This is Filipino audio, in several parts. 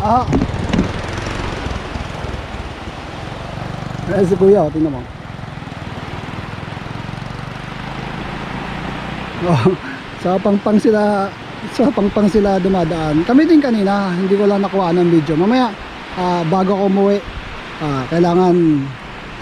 Ah. Ayan si Kuya, oh, tingnan mo. Oh, sa pangpang sila sa pangpang sila dumadaan. Kami din kanina, hindi ko lang nakuha ng video. Mamaya ah, bago ako umuwi, ah, kailangan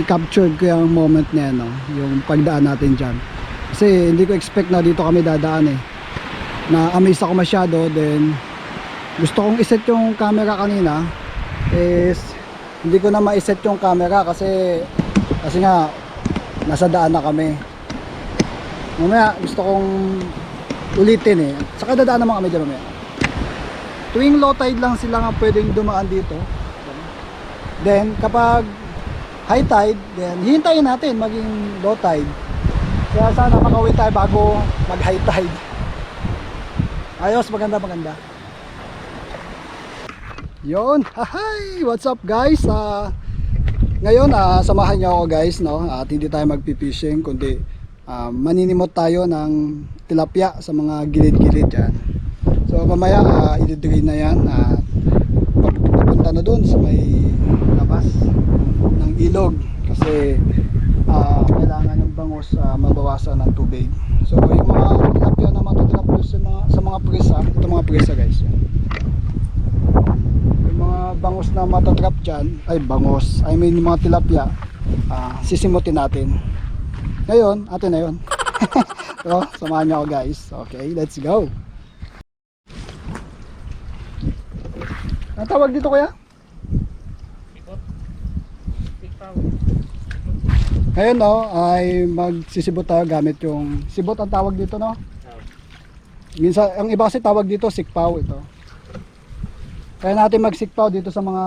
i-capture ko yung moment na no? yung pagdaan natin dyan. Kasi hindi ko expect na dito kami dadaan eh. Na-amaze ako masyado, then gusto kong iset yung camera kanina is hindi ko na ma-set yung camera kasi kasi nga nasa daan na kami. Mamaya gusto kong ulitin eh. Saka dadaan naman kami dyan mamaya. Tuwing low tide lang sila nga pwedeng dumaan dito. Then kapag high tide then hihintayin natin maging low tide. Kaya sana makauwi tayo bago mag high tide. Ayos maganda maganda Yon, hi! What's up guys? Ah, ngayon, ah, samahan niyo ako guys, no? At hindi tayo magpi-fishing, kundi ah, maninimot tayo ng tilapia sa mga gilid-gilid dyan. So, mamaya, uh, i-drain na yan. At papunta na dun sa may labas ng ilog. Kasi, ah, kailangan ng bangus ah, mabawasan ng tubig. So, yung mga tilapia na matatrap sa mga, sa mga presa, ito mga presa guys. Yan bangus na matatrap dyan ay bangus, I mean yung mga tilapia ah, sisimutin natin. Ngayon, atin na yun. So, samahan niyo ako guys. Okay, let's go. Ang tawag dito kuya? ngayon no, ay magsisibot tayo gamit yung sibot ang tawag dito no? Minsan, ang iba kasi tawag dito sikpaw ito kaya natin magsikpaw dito sa mga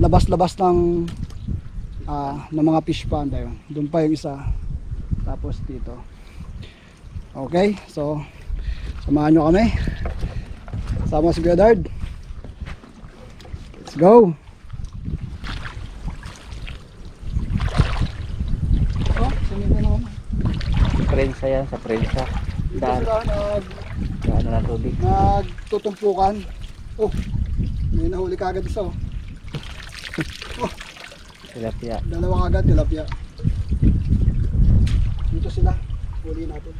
labas-labas ng ah, ng mga fish pond ayun. Doon pa yung isa. Tapos dito. Okay, so samahan nyo kami. Sama si Godard. Let's go. Oh, sumita na ako. Prensa yan, sa prensa. Dito sila nag, daan ng tubig. nagtutumpukan. Oh, may nahuli kagad isa oh. Tilapia. Dalawa kagad tilapia. Dito sila. Huli natin.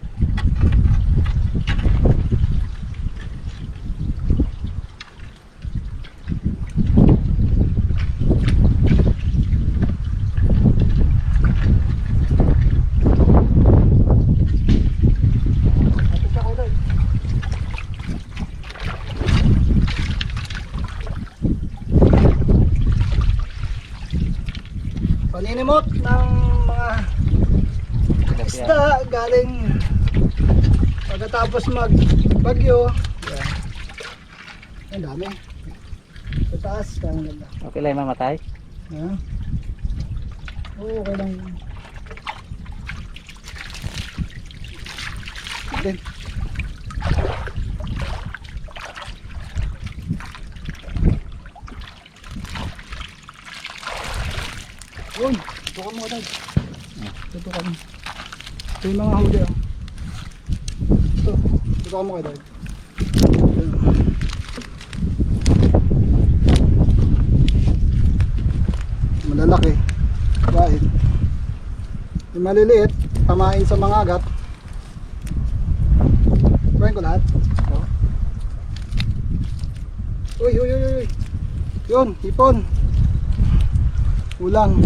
Lapit ka, Kuya Dad. Paninimot ng mga Tilapia. isda galing pagkatapos mag bagyo. Yan. Ang dami. Sa taas, parang ganda. Okay lang mamatay. Ha? Oo, okay lang. Din. Uy, tutukan mo dad. Tutukan mo. Ito yung mga huli ah. Ito, tutukan mo malalaki. Dahil yung maliliit pamain sa mga agat. Kuhain ko lahat. Uy uy uy uy. Yun hipon. Ulang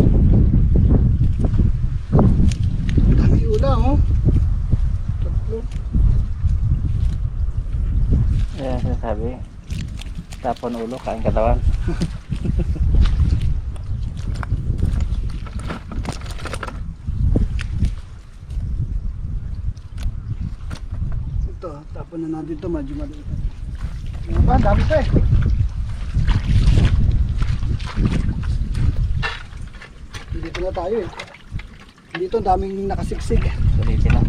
Ang dami ulang oh Sinasabi. Tapon ulo, kain katawan. ito tapon na natin ito medyo maliit ano pa dami pa eh dito na tayo eh dito ang daming nakasiksik Sulitin lang.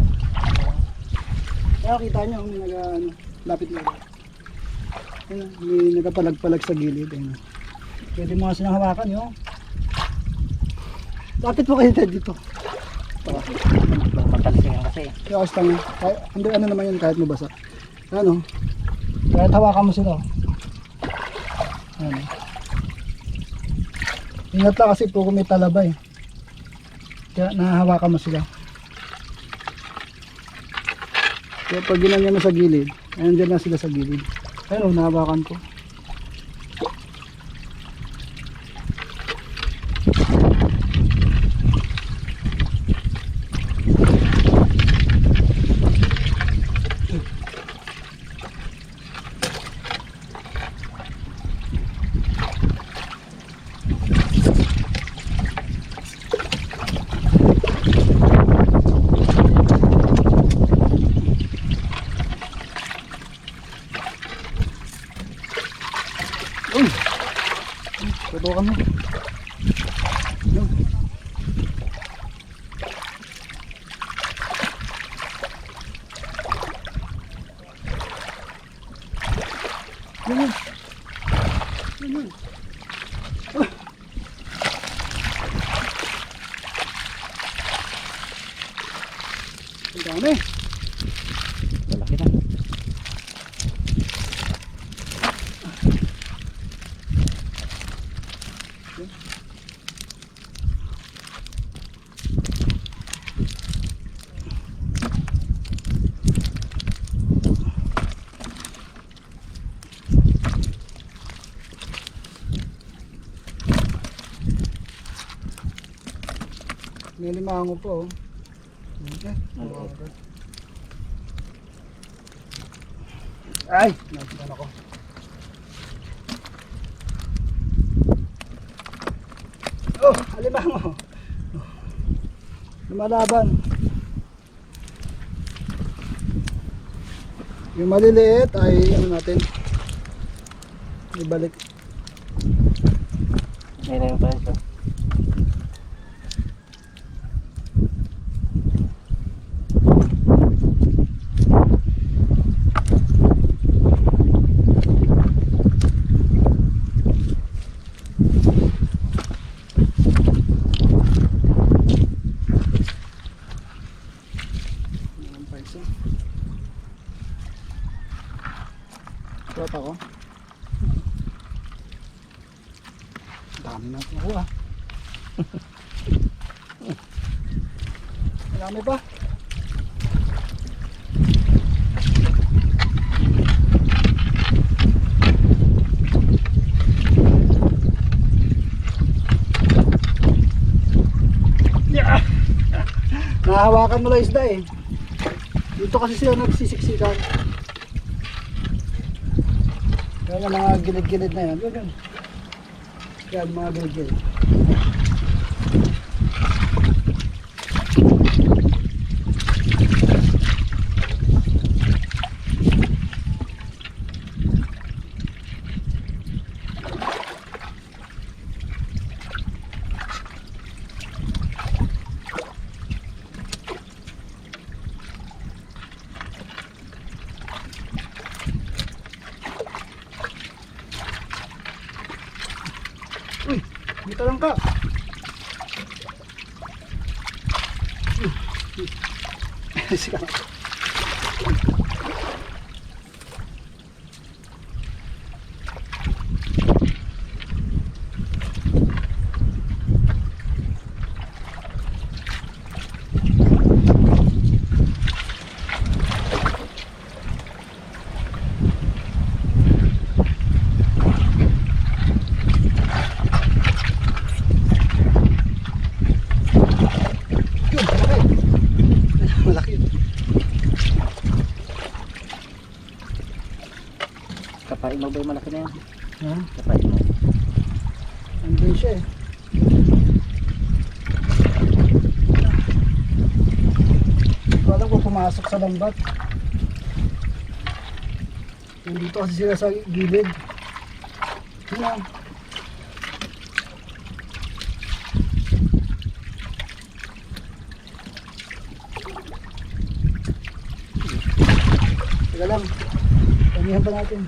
Kaya kita nyo, nag, ano, lapit na. Ayun, may nagapalag-palag sa gilid. Ayun. Pwede mo silang hawakan yun. Lapit mo kayo dito. Ito. Matalising yan kasi. Kaya yun. Kahit, hindi, ano naman yun kahit mabasa. Ano? Kahit hawakan mo sila. Ano. Ingat lang kasi po kung may talaba eh. Kaya nahahawakan mo sila. Kaya pag ginanya mo sa gilid, ayun dyan lang sila sa gilid. Ayun o, nahawakan ko. May limango po. oh. Okay. Ay! Nagsipan ako. Oh! Alimango! Lumalaban. Yung maliliit ay ano natin ibalik. May na yung presyo. Ang peso. Shot ako. Dami na nakuha. Marami pa. Yeah! Nahawakan mo lang isda eh. Dito kasi sila nagsisiksikan. Kaya mga gilid-gilid na yan. Yan, mga gilid-gilid. Dito lang ka. Sige ba yung malaki na yan? Ha? Kapain mo. Andun siya eh. Ko alam kung pumasok sa lambat. Nandito kasi sila sa gilid. Lang. Teka lang. Tamihan pa natin.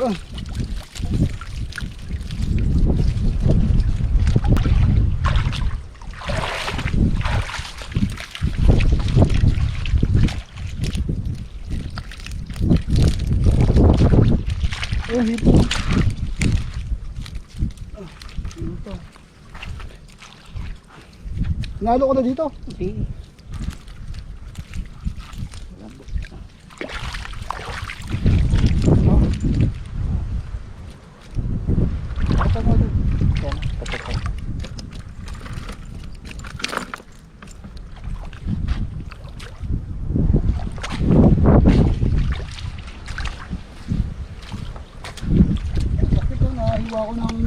Yun. Oh, hito. Ah, hito. Nalo ko na dito. Hindi. Oh. Ito mo dun. Yan, patutong. Kasi ko nahiwa ko ng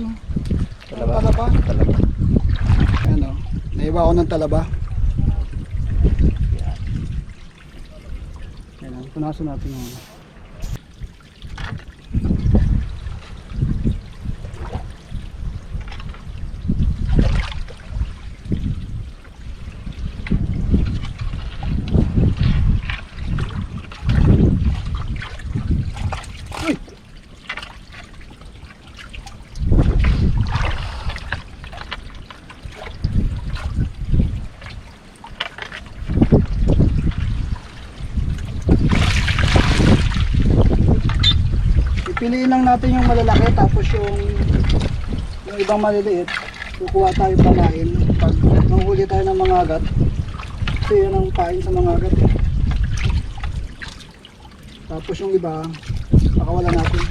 Talaba. talaba. Talaba. Ayan o. Nahiwa ko ng talaba. Yan. Ayan, punasan natin yung Uy! Pipiliin lang natin yung malalaki tapos yung yung ibang maliliit kukuha tayo pamain pag manghuli tayo ng mga agat kasi yan ang pain sa mga agat eh. tapos yung iba pakawala natin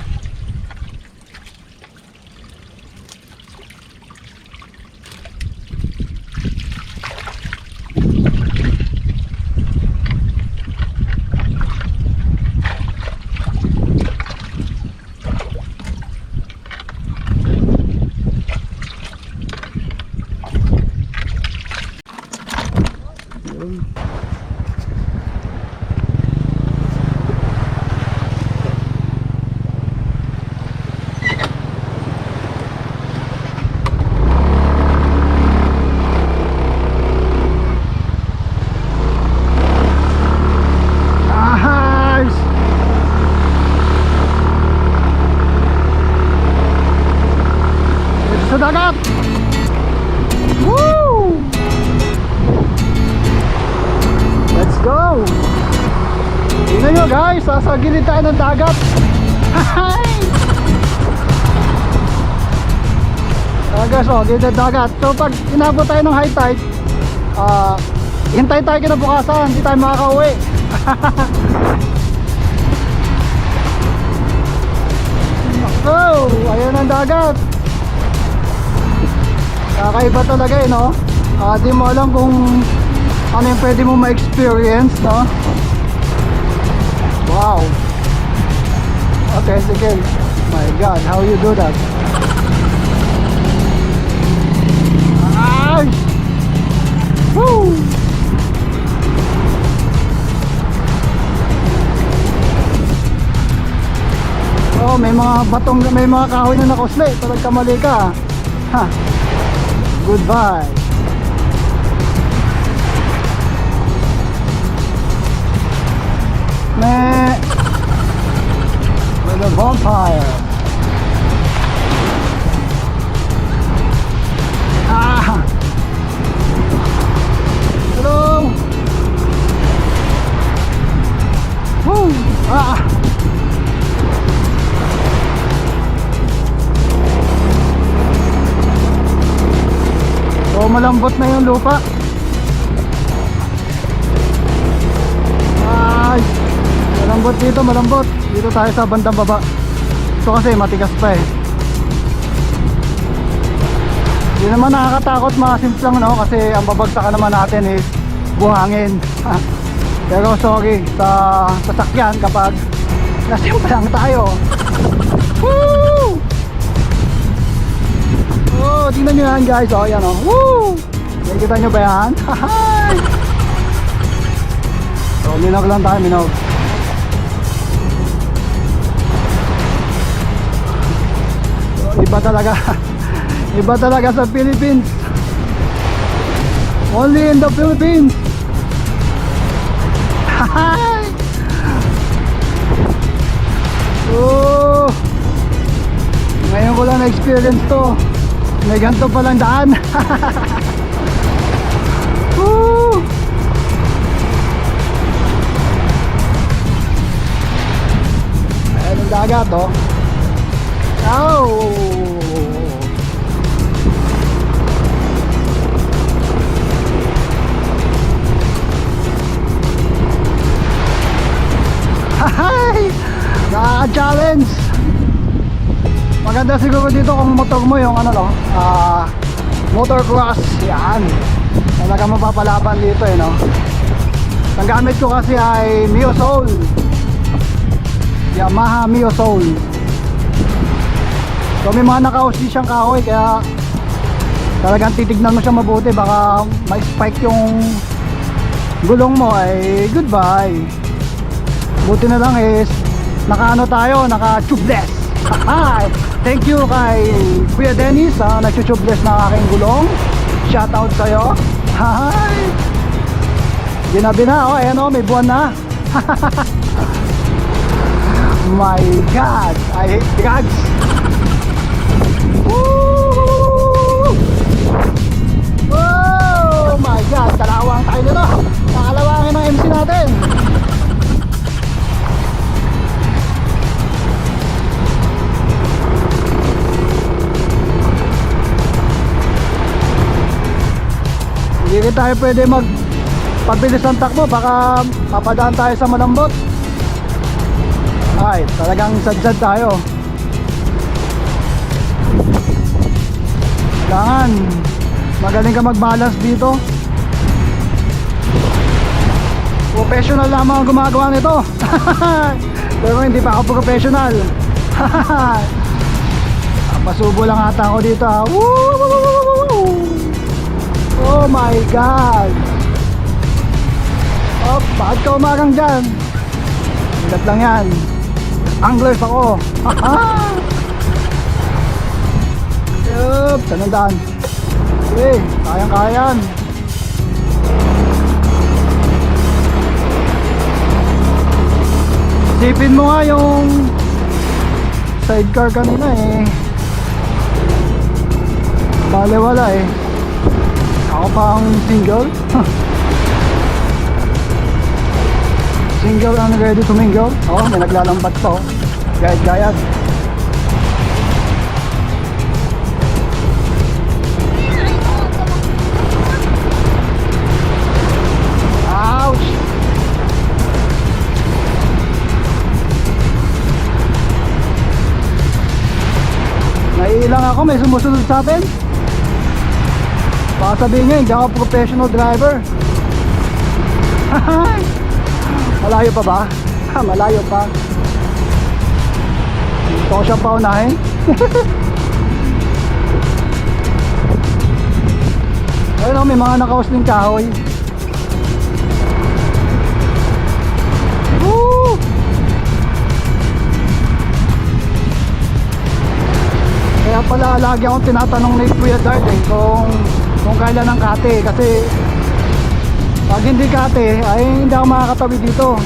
tayo ng dagat. Ah guys, oh, ng dagat. So pag inabot tayo ng high tide, ah, hintay tayo kinabukasan, hindi tayo makakauwi. Oh, ayan ang dagat. Kakaiba talaga eh, no? Ah, di mo alam kung ano yung pwede mo ma-experience, no? Wow. Sige. My God, how you do that? Ay! Woo! Oh, may mga batong, may mga kahoy na nakusli. Pag kamali ka, ha? Goodbye. Vampire. Ah. Hello. Woo. Ah. So malambot na yung lupa. Ay, malambot dito, malambot. Dito tayo sa bandang baba. Ito kasi matigas pa eh. Hindi naman nakakatakot mga simplang no kasi ang babagsakan naman natin is buhangin. Pero sorry sa sasakyan kapag nasimplang tayo. Woo! Oh, tingnan nyo yan guys. Oh, yan oh. Woo! Nakikita nyo ba yan? Hahay! So, minog lang tayo, minog. Iba talaga. iba talaga sa Philippines. Only in the Philippines. Oh! na experience to. May ganito palang daan. Woo! Ayan ang dagat oh. Ow! Hi! Nakaka-challenge! Maganda siguro dito kung motor mo yung ano no, ah, motor cross, yan. Talaga mapapalaban dito eh no. Ang gamit ko kasi ay Mio Soul. Yamaha Mio Soul. So may mga naka-OC siyang kahoy kaya talagang titignan mo siya mabuti baka ma-spike yung gulong mo ay goodbye. Buti na lang is nakaano tayo, naka tubeless. Hi! Thank you kay Kuya Dennis sa nag-tubeless na aking gulong. Shout out sa'yo. Hi! Ginabi na, oh, ayan oh, may buwan na. My God! I hate drugs! My God! Kalawang tayo nito! Kakalawangin ng MC natin! Hindi tayo pwede mag pabilis ng takbo baka mapadaan tayo sa malambot ay talagang sadsad tayo kailangan magaling ka mag-balance dito professional lamang ang gumagawa nito pero hindi pa ako professional pasubo lang ata ako dito ha. Oh my God! Oh, bakit ka umarang dyan? Bigat lang yan. Anglers ako. Yup, saan ang daan? Okay, kayang-kaya yan. Sipin mo nga yung sidecar kanina eh. Bale wala eh. Ako pa ang single. single and ready to mingle. Oh, may naglalambat pa oh. Gayat-gayat. Naiilang ako, may sumusunod sa atin. Baka sabihin nyo, hindi ako professional driver. Malayo pa ba? Ha, malayo pa. Gusto ko siyang paunahin. Ayun o, may mga nakausling kahoy. Pala lagi akong tinatanong ni Kuya Dart kung, kung kailan ang kate. Kasi pag hindi kate ay hindi ako makakatabi dito.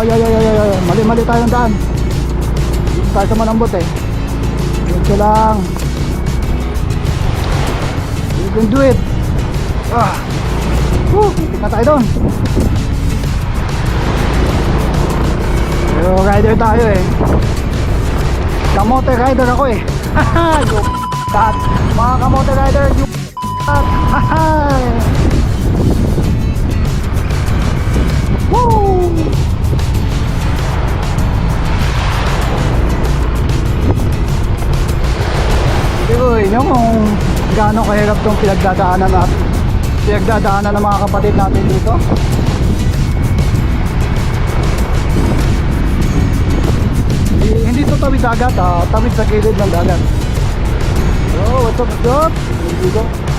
Yeah, yeah, yeah, yeah, yeah. mali mali tayong daan. Dito tayo sa malambot eh. Dito lang. You can do it. Ah. Woo, na tayo doon pero rider tayo eh. Kamote rider ako eh. You cut mga kamote rider you cut Woo! Tiruin nyo kung gaano kahirap tong pinagdadaanan natin pinagdadaanan ng mga kapatid natin dito tawid dagat ha tawid sa gilid ng dagat. Oh what's up what's up? dito